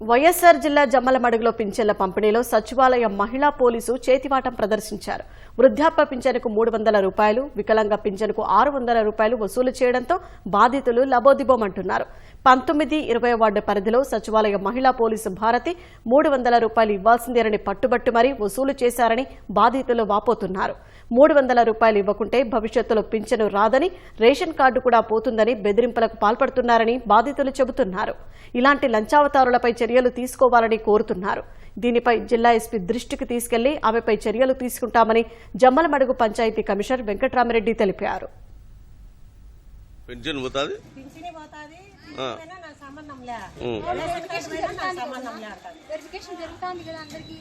వైఎస్సార్ జిల్లా జమ్మలమడుగులో పింఛన్ల పంపిణీలో సచివాలయ మహిళా పోలీసు చేతివాటం ప్రదర్శించారు. వృద్ధాప్య పింఛనుకు మూడు వందల రూపాయలు వికలాంగ పింఛనుకు ఆరు వందల రూపాయలు వసూలు చేయడంతో బాధితులు లబోదిబోమంటున్నారు. పంతొమ్మిది ఇరవై వార్డు పరిధిలో సచివాలయ మహిళా పోలీసు భారతి మూడు వందల రూపాయలు ఇవ్వాల్సిందేనని పట్టుబట్టు మరీ వసూలు చేశారని బాధితులు వాపోతున్నారు. మూడు వందల రూపాయలు ఇవ్వకుంటే భవిష్యత్తులో పింఛను రాదని రేషన్ కార్డు కూడా పోతుందని బెదిరింపులకు పాల్పడుతున్నారని బాధితులు చెబుతున్నారు. ఇలాంటి లంచావతారులపై చర్యలు తీసుకోవాలని కోరుతున్నారు. దీనిపై జిల్లా ఎస్పీ దృష్టికి తీసుకెళ్ళి ఆమెపై చర్యలు తీసుకుంటామని జమ్మలమడుగు పంచాయతీ కమిషనర్ వెంకట్రామిరెడ్డి తెలిపారు. పెన్షన్ పోతుంది? పింఛని పోతాది. వెరిఫికేషన్ జరుగుతుంది కదా అందరికి?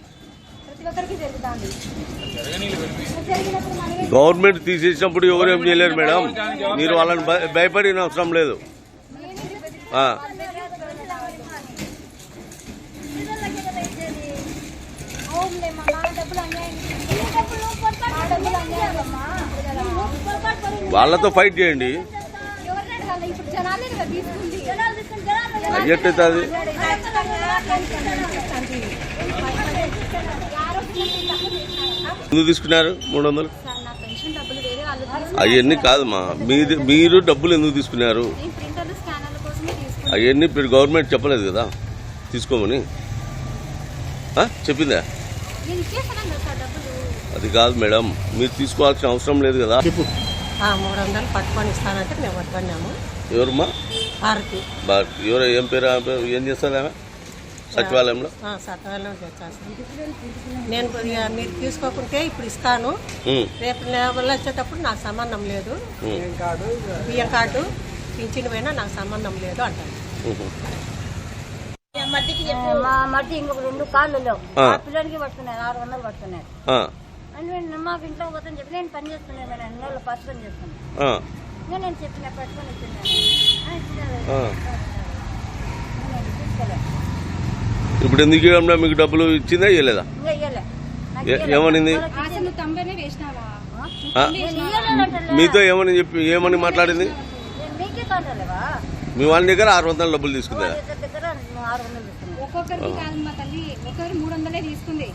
గవర్నమెంట్ తీసేసినప్పుడు ఎవరు ఏం చేయలేరు మేడం. మీరు వాళ్ళని భయ- భయపడిన అవసరం లేదు. వాళ్ళతో ఫైట్ చేయండి. ఎట్టవుతుంది ఎందుకు తీసుకున్నారు? మూడు వందలు? అవన్నీ కాదమ్మా మీది మీరు డబ్బులు ఎందుకు తీసుకున్నారు? అవన్నీ ఇప్పుడు గవర్నమెంట్ చెప్పలేదు కదా. తీసుకోమని. చెప్పిందా? అది కాదు మేడం. మీరు తీసుకోవాల్సిన అవసరం లేదు కదా. ఆ, మూడు వందలు పట్టుకొని ఇస్తానంటే మేము పట్టుకున్నాము ఎవరమ్మా భారతి. బా ఎవరు ఏం పేరు ఆమె పేరు? ఏం చేస్తారు ఆమె? సచివాలయంలో? నేను ఇక మీరు తీసుకోకుంటే ఇప్పుడు ఇస్తాను. ఉం. రేపు నెల వచ్చేటప్పుడు నాకు సంబంధం లేదు. బియ్యం కార్డు పింఛన్ పోయినా నాకు సంబంధం లేదు అంటాను ఉహు. మా మధ్య ఇంకొక రెండు కార్లు లేవు. ఆ. ఆ పిల్లలకి పట్టుకున్నాను ఆరు వందలు పట్టుకున్నాను ఆ, అంటే నేను మాకు ఇంట్లో పోతాను చెప్పి నేను పని చేస్తున్నాను మేడం ఎన్ని పని చేస్తున్నాను. ఆ, నేను చెప్పిన పట్టుకొని ఇప్పుడు ఎందుకు ఇవ్వడం మీకు డబ్బులు? ఇచ్చిందా ఇవ్వలేదా. ఏమనింది. మీతో ఏమని చెప్పి ఏమని మాట్లాడింది? మీ వాళ్ళ దగ్గర ఆరు వందల డబ్బులు తీసుకుందా ఒక్కొక్కరికి కాదు మా తల్లి ఒక్కొక్కరు మూడు వందలే తీసుకుంది.